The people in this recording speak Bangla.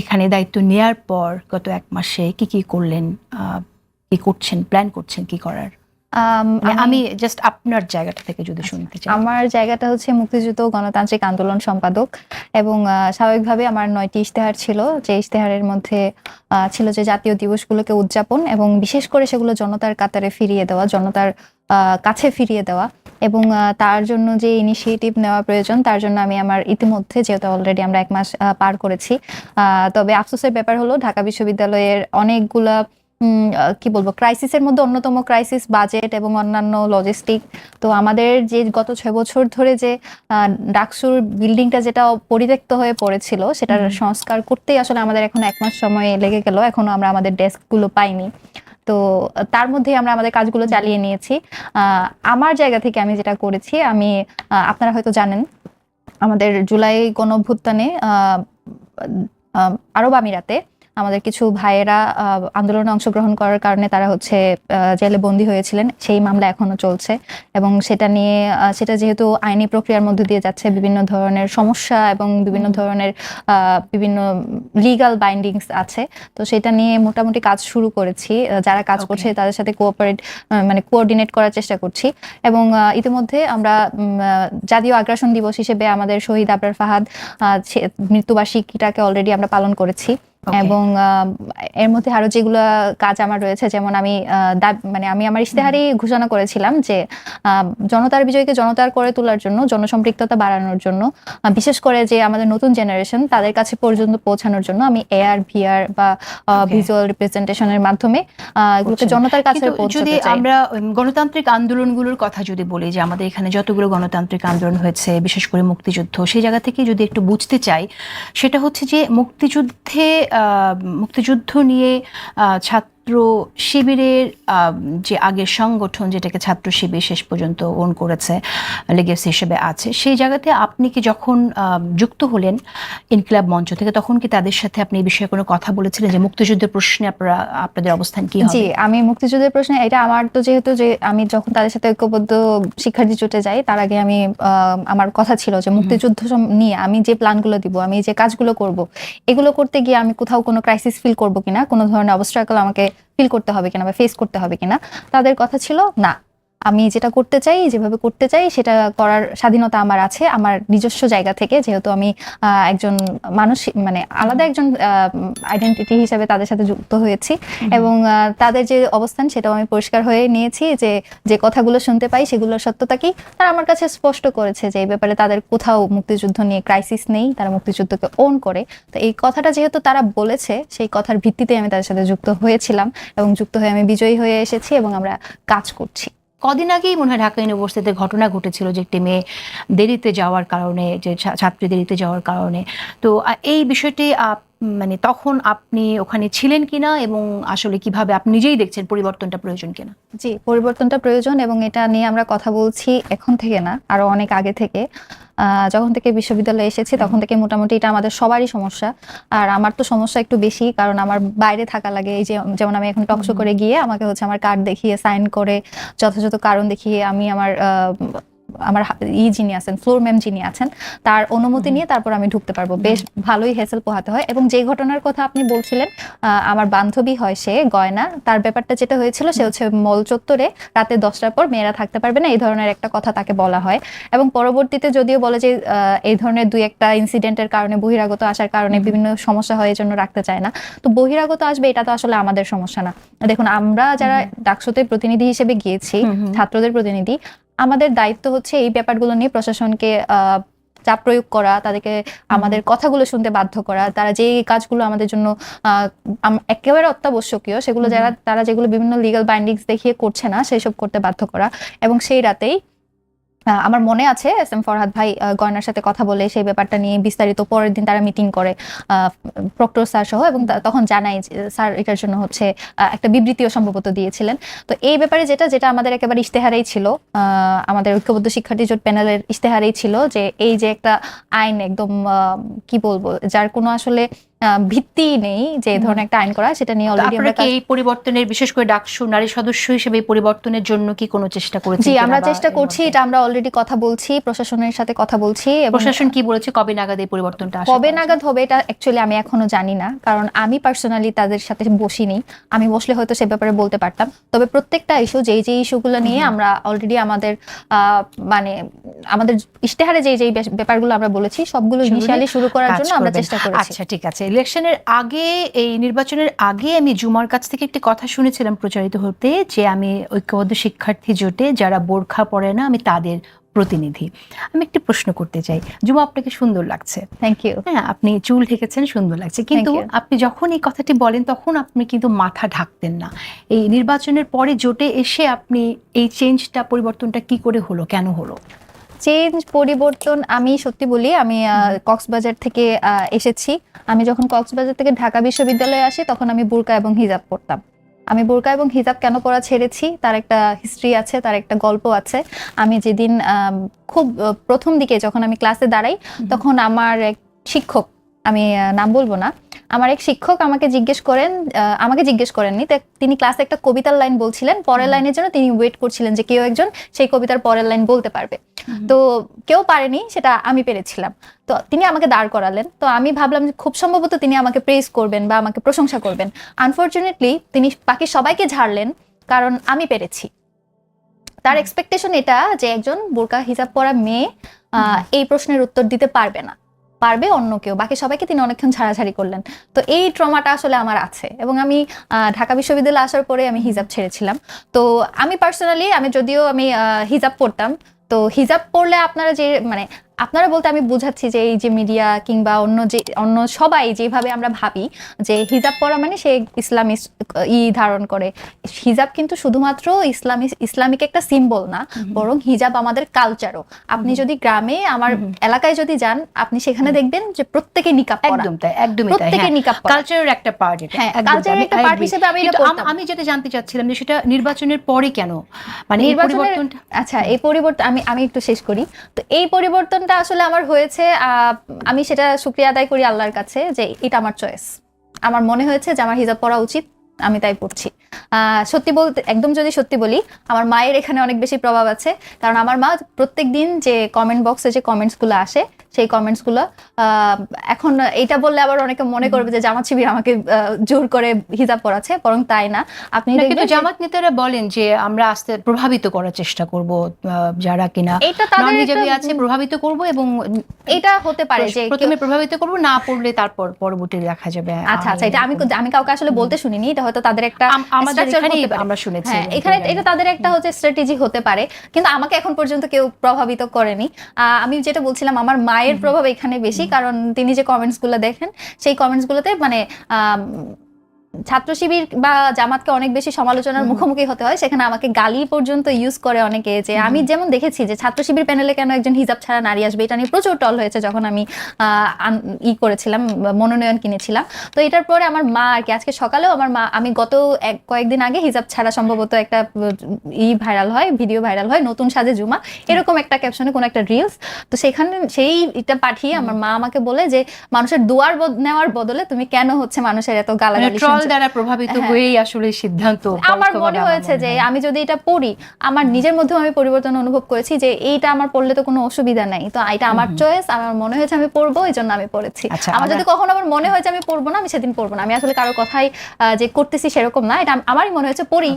এখানে দায়িত্ব নেয়ার পর গত এক মাসে কি কি করলেন কি করছেন প্ল্যান করছেন কি করার? আম, মানে আমি জাস্ট আপনার জায়গাটা থেকে যদি শুনতে চাই। আমার জায়গাটা হচ্ছে মুক্তিযুদ্ধ গণতান্ত্রিক আন্দোলন সম্পাদক এবং স্বাভাবিকভাবে আমার নয়টি ইশতেহার ছিল। যে ইশতেহারের মধ্যে ছিল যে জাতীয় দিবসগুলোকে উদযাপন এবং বিশেষ করে সেগুলো জনতার কাতারে ফিরিয়ে দেওয়া জনতার কাছে ফিরিয়ে দেওয়া এবং তার জন্য যে ইনিশিয়েটিভ নেওয়া প্রয়োজন তার জন্য আমি আমার ইতিমধ্যে যেহেতু অলরেডি আমরা এক মাস পার করেছি তবে আফসোসের ব্যাপার হলো ঢাকা বিশ্ববিদ্যালয়ের অনেকগুলা কি বলব ক্রাইসিসের মধ্যে অন্যতম ক্রাইসিস বাজেট এবং অন্যান্য লজিস্টিক তো আমাদের যে গত ছয় বছর ধরে যে ডাকসুর বিল্ডিংটা যেটা পরিত্যক্ত হয়ে পড়েছিল সেটার সংস্কার করতেই আসলে আমাদের এখন এক মাস সময় লেগে গেল। এখনও আমরা আমাদের ডেস্কগুলো পাইনি। তো তার মধ্যে আমরা আমাদের কাজগুলো চালিয়ে নিয়েছি। আহ, আমার জায়গা থেকে আমি যেটা করেছি আমি আপনারা হয়তো জানেন আমাদের জুলাই গণভুত্তানে আহ, আহ, আরব আমিরাতে আমাদের কিছু ভাইয়েরা আন্দোলনে অংশগ্রহণ করার কারণে তারা হচ্ছে জেলে বন্দী হয়েছিলেন। সেই মামলা এখনও চলছে এবং সেটা নিয়ে সেটা যেহেতু আইনি প্রক্রিয়ার মধ্যে দিয়ে যাচ্ছে বিভিন্ন ধরনের সমস্যা এবং বিভিন্ন ধরনের বিভিন্ন লিগাল বাইন্ডিংস আছে। তো সেটা নিয়ে মোটামুটি কাজ শুরু করেছি। যারা কাজ করছে তাদের সাথে কোঅপারেট মানে কোঅর্ডিনেট করার চেষ্টা করছি। এবং ইতিমধ্যে আমরা জাতীয় আগ্রাসন দিবস হিসেবে আমাদের শহীদ আবরার ফাহাদ মৃত্যুবার্ষিকীটাকে অলরেডি আমরা পালন করেছি. এবং এর মধ্যে আরও যেগুলো কাজ আমার রয়েছে যেমন আমি মানে আমি আমার ইশতেহারেই ঘোষণা করেছিলাম যে জনতার বিজয়কে জনতার করে তোলার জন্য জনসম্পৃক্ততা বাড়ানোর জন্য বিশেষ করে যে আমাদের নতুন জেনারেশন তাদের কাছে পর্যন্ত পৌঁছানোর জন্য আমি এআর ভিআর বা. ভিজুয়াল রিপ্রেজেন্টেশনের মাধ্যমে এগুলোকে জনতার কাছে যদি আমরা গণতান্ত্রিক আন্দোলনগুলোর কথা যদি বলি যে আমাদের এখানে যতগুলো গণতান্ত্রিক আন্দোলন হয়েছে বিশেষ করে মুক্তিযুদ্ধ সেই জায়গা থেকে যদি একটু বুঝতে চাই সেটা হচ্ছে যে মুক্তিযুদ্ধে মুক্তিযুদ্ধ নিয়ে আহ, ছাত্র শিবিরের আহ, যে আগের সংগঠন যেটাকে ছাত্র শিবির শেষ পর্যন্ত ওন করেছে লেগেসি হিসেবে আছে সেই জায়গাতে আপনি কি যখন যুক্ত হলেন ইনকিলাব মঞ্চ থেকে তখন কি তাদের সাথে আপনি এই বিষয়ে কোনো কথা বলেছিলেন যে মুক্তিযুদ্ধের প্রশ্নে আপনারা আপনাদের অবস্থান কি জি আমি মুক্তিযুদ্ধের প্রশ্নে এটা আমার তো যেহেতু যে আমি যখন তাদের সাথে ঐক্যবদ্ধ শিক্ষার্থী জোটে যাই তার আগে আমি আহ, আমার কথা ছিল যে মুক্তিযুদ্ধ নিয়ে আমি যে প্ল্যানগুলো দিব আমি যে কাজগুলো করব এগুলো করতে গিয়ে আমি কোথাও কোনো ক্রাইসিস ফিল করব কিনা কোনো ধরনের অবস্ট্রাকল আমাকে ফিল করতে হবে কিনা বা ফেস করতে হবে কিনা তাদের কথা ছিল না। আমি যেটা করতে চাই যেভাবে করতে চাই সেটা করার স্বাধীনতা আমার আছে আমার নিজস্ব জায়গা থেকে। যেহেতু আমি একজন মানুষ মানে আলাদা একজন আইডেন্টিটি হিসাবে তাদের সাথে যুক্ত হয়েছি। এবং তাদের যে অবস্থান সেটাও আমি পরিষ্কার হয়ে নিয়েছি যে যে কথাগুলো শুনতে পাই সেগুলোর সত্যতা কি? তারা আমার কাছে স্পষ্ট করেছে যে এই ব্যাপারে তাদের কোথাও মুক্তিযুদ্ধ নিয়ে ক্রাইসিস নেই তারা মুক্তিযুদ্ধকে ওন করে। তো এই কথাটা যেহেতু তারা বলেছে সেই কথার ভিত্তিতে আমি তাদের সাথে যুক্ত হয়েছিলাম এবং যুক্ত হয়ে আমি বিজয়ী হয়ে এসেছি এবং আমরা কাজ করছি। কদিন আগেই মনে হয় ঢাকা ইউনিভার্সিটিতে ঘটনা ঘটেছিল যে একটি মেয়ে দেরিতে যাওয়ার কারণে, যে ছাত্রী দেরিতে যাওয়ার কারণে। তো এই বিষয়টি মানে তখন আপনি ওখানে ছিলেন কিনা এবং আসলে কীভাবে আপনি নিজেই দেখছেন পরিবর্তনটা প্রয়োজন কিনা? জি পরিবর্তনটা প্রয়োজন এবং এটা নিয়ে আমরা কথা বলছি এখন থেকে না আরও অনেক আগে থেকে। যখন থেকে বিশ্ববিদ্যালয়ে এসেছি তখন থেকে মোটামুটি এটা আমাদের সবারই সমস্যা। আর আমার তো সমস্যা একটু বেশি কারণ আমার বাইরে থাকা লাগে। এই যে যেমন আমি এখন টকশো করে গিয়ে আমাকে হচ্ছে আমার কার্ড দেখিয়ে সাইন করে যথাযথ কারণ দেখিয়ে আমি আমার আমার ই যিনি আছেন ফ্লোর ম্যাম যিনি আছেন তার অনুমতি নিয়ে তারপর আমি ঢুকতে পারব। বেশ ভালোই হেসেল পোহাতে হয় এবং যে ঘটনার কথা আপনি বলছিলেন আমার বান্ধবী হয় সে গয়না তার ব্যাপারটা যেটা হয়েছিল সে হচ্ছে মল চত্বরে রাতে দশটার পর মেয়েরা থাকতে পারবে না এই ধরনের একটা কথা তাকে বলা হয়। এবং পরবর্তীতে যদিও বলে যে আহ, এই ধরনের দুই একটা ইনসিডেন্টের কারণে বহিরাগত আসার কারণে বিভিন্ন সমস্যা হয় এই জন্য রাখতে চায় না। তো বহিরাগত আসবে এটা তো আসলে আমাদের সমস্যা না। দেখুন আমরা যারা ডাকসুতে প্রতিনিধি হিসেবে গিয়েছি। ছাত্রদের প্রতিনিধি আমাদের দায়িত্ব হচ্ছে এই ব্যাপারগুলো নিয়ে প্রশাসনকে চাপ প্রয়োগ করা তাদেরকে আমাদের কথাগুলো শুনতে বাধ্য করা তারা যে কাজগুলো আমাদের জন্য একেবারে অত্যাবশ্যকীয় সেগুলো যারা তারা যেগুলো বিভিন্ন লিগাল বাইন্ডিংস দেখিয়ে করছে না সেই সব করতে বাধ্য করা এবং সেই রাতেই আমার মনে আছে, এস এম ফরহাদ ভাই গয়নার সাথে কথা বলে সেই ব্যাপারটা নিয়ে বিস্তারিত পরের দিন তারা মিটিং করে প্রক্টর স্যার সহ এবং তখন জানাই স্যার এটার জন্য হচ্ছে একটা বিবৃতিও সম্ভবত দিয়েছিলেন। তো এই ব্যাপারে যেটা যেটা আমাদের একেবারে ইশতেহারেই ছিল আমাদের ঐক্যবদ্ধ শিক্ষার্থী জোট প্যানেলের ইশতেহারেই ছিল যে এই যে একটা আইন একদম কি বলব, যার কোনো আসলে ভিত্তি নেই যে ধরনের একটা আইন করা সেটা নিয়ে অলরেডি আমরা এই পরিবর্তনের বিশেষ করে ডাকসু নারী সদস্য হিসেবে এই পরিবর্তনের জন্য কি কোনো চেষ্টা করেছেন জি আমরা চেষ্টা করছি এটা আমরা অলরেডি কথা বলছি প্রশাসনের সাথে কথা বলছি এবং প্রশাসন কি বলেছে? কবে নাগাদ এই পরিবর্তনটা কবে নাগাদ হবে এটা অ্যাকচুয়ালি আমি এখনও জানি না কারণ আমি পার্সোনালি তাদের সাথে বসিনি আমি বসলে হয়তো সে ব্যাপারে বলতে পারতাম। তবে প্রত্যেকটা ইস্যু যেই যেই ইস্যুগুলো নিয়ে আমরা অলরেডি আমাদের আহ, মানে আমাদের ইশতেহারে যেই যেই ব্যাপারগুলো আমরা বলেছি সবগুলো ইনিশিয়ালি শুরু করার জন্য আমরা চেষ্টা করেছি। আচ্ছা ঠিক আছে। ইলেকশনের আগে এই নির্বাচনের আগে আমি জুমার কাছ থেকে একটি কথা শুনেছিলাম প্রচারিত হতে যে আমি ঐক্যবদ্ধ শিক্ষার্থী জোটে যারা বোরখা পরে না আমি তাদের প্রতিনিধি। আমি একটি প্রশ্ন করতে চাই। জুমা আপনাকে সুন্দর লাগছে। থ্যাংক ইউ হ্যাঁ আপনি চুল ঢেকেছেন সুন্দর লাগছে। কিন্তু আপনি যখন এই কথাটি বলেন তখন আপনি কিন্তু মাথা ঢাকতেন না। এই নির্বাচনের পরে জোটে এসে আপনি এই চেঞ্জটা পরিবর্তনটা কি করে হলো কেন হলো? চেঞ্জ পরিবর্তন আমি সত্যি বলি আমি কক্সবাজার থেকে এসেছি। আমি যখন কক্সবাজার থেকে ঢাকা বিশ্ববিদ্যালয়ে আসি তখন আমি বোরকা এবং হিজাব পড়তাম। আমি বোরকা এবং হিজাব কেন পরা ছেড়েছি? তার একটা হিস্ট্রি আছে তার একটা গল্প আছে। আমি যেদিন খুব প্রথম দিকে যখন আমি ক্লাসে দাঁড়াই তখন আমার এক শিক্ষক আমি নাম বলব না আমার এক শিক্ষক আমাকে জিজ্ঞেস করেন আমাকে জিজ্ঞেস করেননি। তিনি ক্লাসে একটা কবিতার লাইন বলছিলেন। পরের লাইনের জন্য তিনি ওয়েট করছিলেন যে কেউ একজন সেই কবিতার পরের লাইন বলতে পারবে। তো কেউ পারেনি সেটা আমি পেরেছিলাম। তো তিনি আমাকে দাঁড় করালেন। তো আমি ভাবলাম যে খুব সম্ভবত তিনি আমাকে প্রেস করবেন বা আমাকে প্রশংসা করবেন। আনফর্চুনেটলি তিনি বাকি সবাইকে ঝাড়লেন কারণ আমি পেরেছি। তার। এক্সপেকটেশন এটা যে একজন বোরকা হিজাব পরা মেয়ে এই প্রশ্নের উত্তর দিতে পারবে না। পারবে অন্য কেউ, বাকি সবাইকে তিনি অনেকক্ষণ ছাড়াছাড়ি করলেন। তো এই ট্রমাটা আসলে আমার আছে এবং আমি ঢাকা বিশ্ববিদ্যালয়ে আসার পরে আমি হিজাব ছেড়েছিলাম। তো আমি পার্সোনালি, আমি যদিও আমি হিজাব পড়তাম, তো হিজাব পড়লে আপনারা যে মানে আপনারা বলতে আমি বুঝাচ্ছি যে এই যে মিডিয়া কিংবা অন্য যে অন্য সবাই যেভাবে আমরা ভাবি যে হিজাব পরা মানে সে ইসলামী ই ধারণ করে। হিজাব কিন্তু শুধুমাত্র ইসলামী ইসলামিক একটা সিম্বল না বরং হিজাব আমাদের কালচারও আপনি যদি গ্রামে আমার এলাকায় যদি যান আপনি সেখানে দেখবেন যে প্রত্যেকে নিকাব পরা। একদম তাই একদমই প্রত্যেকে হ্যাঁ। নিকাব কালচারের একটা পার্ট এটা। হ্যাঁ কালচারের আমি- একটা পার্ট হিসেবে আমি আম- যেটা জানতে চাচ্ছিলাম যে সেটা নির্বাচনের পরে কেন? মানে এই নির্বাচনের- আচ্ছা এই পরিবর্তন আমি আমি একটু শেষ করি। তো এই পরিবর্তনটা আসলে আমার হয়েছে আমি সেটা শুক্রিয়া আদায় করি আল্লাহর কাছে যে এটা আমার চয়েস আমার মনে হয়েছে যে আমার হিজাব পরা উচিত, আমি তাই পড়ছি। সত্যি বলতে একদম যদি সত্যি বলি, আমার মায়ের এখানে অনেক বেশি প্রভাব আছে। কারণ আমার মা প্রত্যেক দিন যে কমেন্ট বক্সে যে কমেন্টসগুলো আসে সেই কমেন্টসগুলো এখন এটা বললে আবার অনেকে মনে করবে যে জামাত শিবির আমাকে জোর করে হিজাব পরাচ্ছে বরং তাই না। আপনি কিন্তু জামাত নেতারা বলেন যে আমরা আস্তে প্রভাবিত করার চেষ্টা করব যারা কিনা। এটা তাদের আছে প্রভাবিত করব এবং এটা হতে পারে যে প্রথমে প্রভাবিত করব না পড়লে তারপর পরবর্তী দেখা যাবে আচ্ছা আচ্ছা এটা আমি আমি কাউকে আসলে বলতে শুনিনি এটা হয়তো তাদের একটা আমাদের। আমরা শুনেছি হ্যাঁ এখানে এটা তাদের একটা হচ্ছে স্ট্র্যাটেজি হতে পারে কিন্তু আমাকে এখন পর্যন্ত কেউ প্রভাবিত করেনি। আমি যেটা বলছিলাম আমার মায়ের প্রভাব এখানে বেশি কারণ তিনি যে কমেন্টসগুলো দেখেন সেই কমেন্টস গুলোতে মানে ছাত্র শিবির বা জামাতকে অনেক বেশি সমালোচনার মুখোমুখি হতে হয় সেখানে আমাকে গালি পর্যন্ত ইউজ করে অনেকে যে আমি যেমন দেখেছি যে ছাত্র শিবির প্যানেলে কেন একজন হিজাব ছাড়া নারী আসবে এটা নিয়ে প্রচুর টল হয়েছে যখন আমি ই করেছিলাম মনোনয়ন কিনেছিলাম। তো এটার পরে আমার মা আর কি আজকে সকালেও আমার মা আমি গত এক কয়েকদিন আগে হিজাব ছাড়া সম্ভবত একটা ই ভাইরাল হয় ভিডিও ভাইরাল হয় নতুন সাজে জুমা এরকম একটা ক্যাপশনে কোনো একটা রিলস তো সেখানে সেই এটা পাঠিয়ে আমার মা আমাকে বলে যে মানুষের দুয়ার বদ- নেওয়ার বদলে তুমি কেন হচ্ছে মানুষের এত গালাগালি শুনছো? দ্বারা প্রভাবিত হ্যাঁ। হয়েই আসলে সিদ্ধান্ত আমার মনে হয়েছে যে আমি যদি এটা পড়ি আমার নিজের মধ্যেও আমি পরিবর্তন অনুভব করেছি যে এইটা আমার পড়লে তো কোনো অসুবিধা নাই। তো এটা আমার চয়েস আমার মনে হয়েছে আমি পড়ব এই জন্য আমি পড়েছি। আচ্ছা, আমার যদি কখনো আমার মনে হয়েছে আমি পড়ব না আমি সেদিন পড়ব না। আমি আসলে কারও কথাই আহ, যে করতেছি সেরকম না এটা আমারই মনে হয়েছে পড়ি।